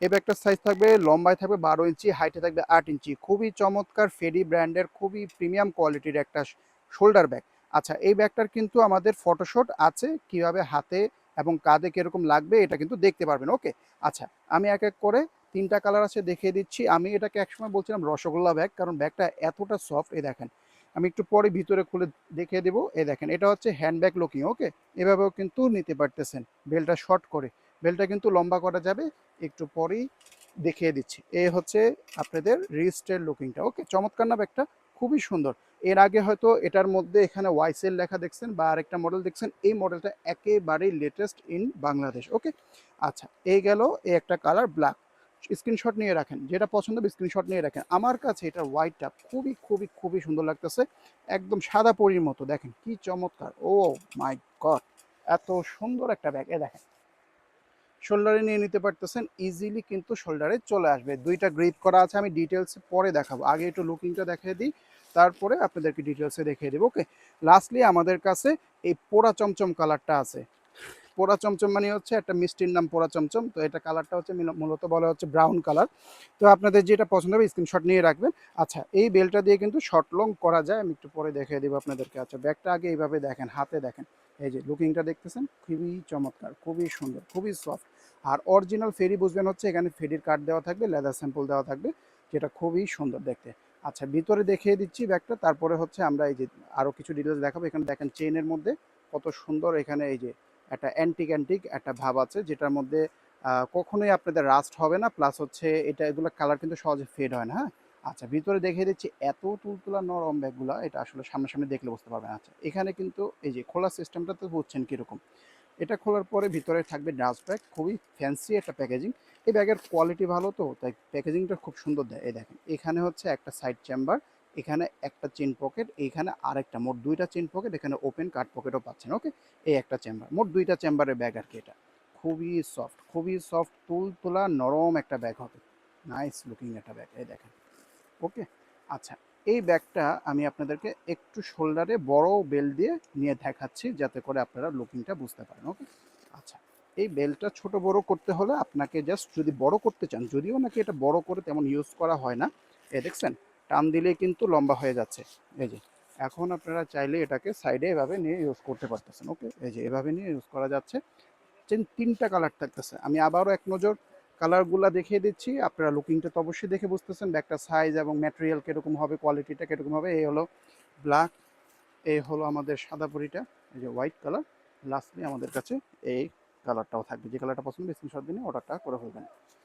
এই ব্যাগটার সাইজ থাকবে, লম্বায় থাকবে বারো ইঞ্চি হাইটে থাকবে আট ইঞ্চি খুবই চমৎকার ফেরি ব্র্যান্ডের খুবই প্রিমিয়াম কোয়ালিটির একটা শোল্ডার ব্যাগ আচ্ছা এই ব্যাগটার কিন্তু আমাদের ফটোশুট আছে কীভাবে হাতে এবং কাঁধে কীরকম লাগবে এটা কিন্তু দেখতে পারবেন ওকে আচ্ছা আমি এক এক করে তিনটা কালার আছে দেখিয়ে দিচ্ছি। আমি এটাকে একসময় বলছিলাম রসগোল্লা ব্যাগ কারণ ব্যাগটা এতটা সফট এই দেখেন। আমি একটু পরে ভিতরে খুলে দেখিয়ে দেবো। এই দেখেন, এটা হচ্ছে হ্যান্ডব্যাগ লুকিং ওকে এভাবেও কিন্তু নিতে পারতেছেন। বেলটা শর্ট করে। বেলটা কিন্তু লম্বা করা যাবে। একটু পরেই দেখিয়ে দিচ্ছি। এ হচ্ছে আপনাদের রিস্টের লুকিংটা ওকে চমৎকার না ব্যাগটা? খুবই সুন্দর। এর আগে হয়তো এটার মধ্যে এখানে ওয়াইসেল লেখা দেখছেন বা আরেকটা মডেল দেখছেন। এই মডেলটা একেবারেই লেটেস্ট ইন বাংলাদেশ ওকে আচ্ছা এই গেল, এই একটা কালার ব্ল্যাক স্ক্রিনশট নিয়ে রাখেন, যেটা পছন্দ হবে স্ক্রিনশট নিয়ে রাখেন। আমার কাছে এটার হোয়াইটটা খুবই খুবই খুবই সুন্দর লাগতেছে। একদম সাদা পরির মতো, দেখেন কি চমৎকার। ও মাই গড এত সুন্দর একটা ব্যাগ এ দেখেন শোল্ডারে নিয়ে নিতে পারতেছেন ইজিলি কিন্তু শোল্ডারে চলে আসবে। দুইটা গ্রিপ করা আছে, আমি ডিটেলস পরে দেখাবো। আগে একটু লুকিংটা দেখিয়ে দিই, তারপরে আপনাদেরকে ডিটেলসে দেখিয়ে দেবো ওকে লাস্টলি আমাদের কাছে এই পোড়া চমচম কালারটা আছে। পোড়া চমচম মানে হচ্ছে একটা মিষ্টির নাম পোড়া চমচম। তো এটা কালারটা হচ্ছে মূলত বলা হচ্ছে ব্রাউন কালার তো আপনাদের যেটা পছন্দ হবে স্ক্রিনশট নিয়ে রাখবেন। আচ্ছা এই বেলটা দিয়ে কিন্তু শর্ট লং করা যায়। আমি একটু পরে দেখিয়ে দেবো আপনাদেরকে। আচ্ছা ব্যাগটা আগে এইভাবে দেখেন, হাতে দেখেন। এই যে লুকিংটা দেখতেছেন, খুবই চমৎকার, খুবই সুন্দর, খুবই সফট আর অরিজিনাল ফেরি বুঝবেন হচ্ছে এখানে ফেরির কার্ড দেওয়া থাকবে লেদার স্যাম্পল দেওয়া থাকবে, যেটা খুবই সুন্দর দেখতে। আচ্ছা ভিতরে দেখিয়ে দিচ্ছি ব্যাগটা। তারপরে হচ্ছে আমরা এই যে আরও কিছু ডিটেলস দেখাবো। এখানে দেখেন চেনের মধ্যে কত সুন্দর এখানে এই যে একটা অ্যান্টিক অ্যান্টিক একটা ভাব আছে, যেটার মধ্যে কখনোই আপনাদের রাস্ট হবে না প্লাস হচ্ছে এটা, এগুলো কালার কিন্তু সহজে ফেড হয় না হ্যাঁ? আচ্ছা ভিতরে দেখিয়ে দিচ্ছি, এত তুলতুলা নরম ব্যাগগুলো, এটা আসলে সামনাসামনি দেখলে বুঝতে পারবেন। আচ্ছা এখানে কিন্তু এই যে খোলা সিস্টেমটা তো বুঝছেন কীরকম? এটা খোলার পরে ভিতরে থাকবে ডাস্ট ব্যাগ খুবই ফ্যান্সি একটা প্যাকেজিং এই ব্যাগের কোয়ালিটি ভালো তো, তাই প্যাকেজিংটা খুব সুন্দর দেয়। এই দেখেন, এখানে হচ্ছে একটা সাইড চেম্বার এখানে একটা চেন পকেট এইখানে আরেকটা, মোট দুইটা চেন পকেট এখানে ওপেন কাট পকেটও পাচ্ছেন ওকে এই একটা চেম্বার মোট দুইটা চেম্বারের ব্যাগ আর কি এটা। খুবই সফট খুবই সফট তুল তোলা নরম একটা ব্যাগ হবে। নাইস লুকিং একটা ব্যাগ এই দেখেন ওকে আচ্ছা এই ব্যাগটা আমি আপনাদেরকে একটু শোল্ডারে বড় বেল দিয়ে নিয়ে দেখাচ্ছি, যাতে করে আপনারা লুকিংটা বুঝতে পারেন ওকে আচ্ছা এই বেলটা ছোট বড় করতে হলে আপনাকে জাস্ট যদি বড় করতে চান, যদিও নাকি এটা বড় করে তেমন ইউজ করা হয় না এ দেখছেন? টান দিলে কিন্তু লম্বা হয়ে যাচ্ছে। এই যে, এখন আপনারা চাইলে এটাকে সাইডে এভাবে নিয়ে ইউজ করতে পারতেছেন ওকে এই যে, এভাবে নিয়ে ইউজ করা যাচ্ছে। তিন- তিনটা কালার থাকতেছে। আমি আবারও এক নজর কালারগুলা দেখিয়ে দিচ্ছি। আপনারা লুকিংটা তো অবশ্যই দেখে বুঝতেছেন ব্যাগটা সাইজ এবং ম্যাটেরিয়াল কীরকম হবে কোয়ালিটিটা কীরকম হবে। এই হলো ব্ল্যাক এই হলো আমাদের সাদা পরিটা, এই যে হোয়াইট কালার লাস্টলি আমাদের কাছে এই কালারটাও থাকবে। যে কালারটা পছন্দ স্ক্রিনশট দিনে অর্ডারটা করে ফেলবেন।